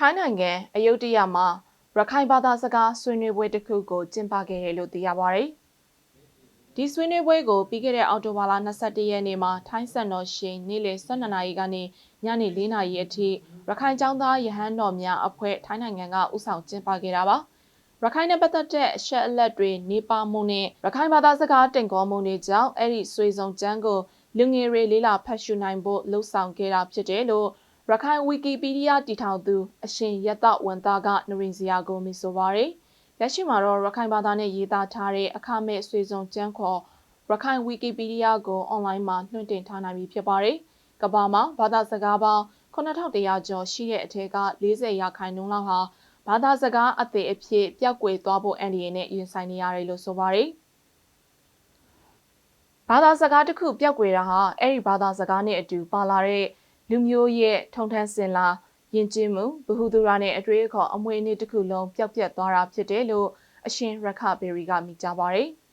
ထိုင်းနိုင်ငံအယုဒ္ဓယမှာရခိုင်ဘာသာစကားဆွေးနွေးပွဲတစ်ခုကိုကျင်းပခဲ့တယ်လို့သိရပါတယ်။ဒီဆွေးနွေးပွဲကိုပြီးခဲ့တဲ့အောက်တိုဘာလ22ရက်နေ့မှာထိုင်းစံတော်ရှိန်နေ့လယ်12နာရီကနေညနေ4နာရီအထိရခိုင်ကျောင်းသားရဟန်းတော်များအဖွဲ့ထိုင်းနိုင်ငံကဥဆောင်ကျင်းပခဲ့တာပါ။ရခိုင်နဲ့ပတ်သက်တဲ့အချက်အလက်တွေနေပါမှုနဲ့ရခိုင်ဘာသာစကားတင်ကောမှုတွေကြောင့်အဲ့ဒီဆွေဆောင်ကျမ်းကိုလူငယ်တွေလေးလာဖတ်ရှုနိုင်ဖို့လှုံ့ဆော်ခဲ့တာဖြစ်တယ်လို့ ရခိုင်ဝီကီပီဒီးယားတည်ထောင်သူ အရှင်ရတဝန်သားကနရင်စရာကိုမိဆိုပါရယ်လက်ရှိမှာတော့ရခိုင်ဘာသာနဲ့ရေးသားထားတဲ့အခမဲ့ဆွေစုံကျမ်းခေါ်ရခိုင်ဝီကီပီဒီးယားကိုအွန်လိုင်းမှာလွှင့်တင်ထားနိုင်ပြီဖြစ်ပါတယ်။ကမ္ဘာမှာဘာသာစကားပေါင်း9100ကျော်ရှိတဲ့အထက်က40ရာခိုင်နှုန်းလောက်ဟာဘာသာစကားအသေးအဖြစ်ပျောက်ကွယ်သွားဖို့အန္တရာယ်နဲ့ရင်ဆိုင်နေရတယ်လို့ဆိုပါတယ်။ဘာသာစကားတစ်ခုပျောက်ကွယ်တာဟာအဲ့ဒီဘာသာစကားနဲ့အတူပါလာတဲ့ လူမျိုးရဲ့ထုံထမ်းစင်လာယဉ်ကျေးမှုဗဟုသုတနဲ့အတွေ့အခေါ်အမွေအနှစ်တစ်ခုလုံးပျောက်ပြတ်သွားတာဖြစ်တယ်လို့အရှင်ရခဘေရီကမိကြပါတယ်။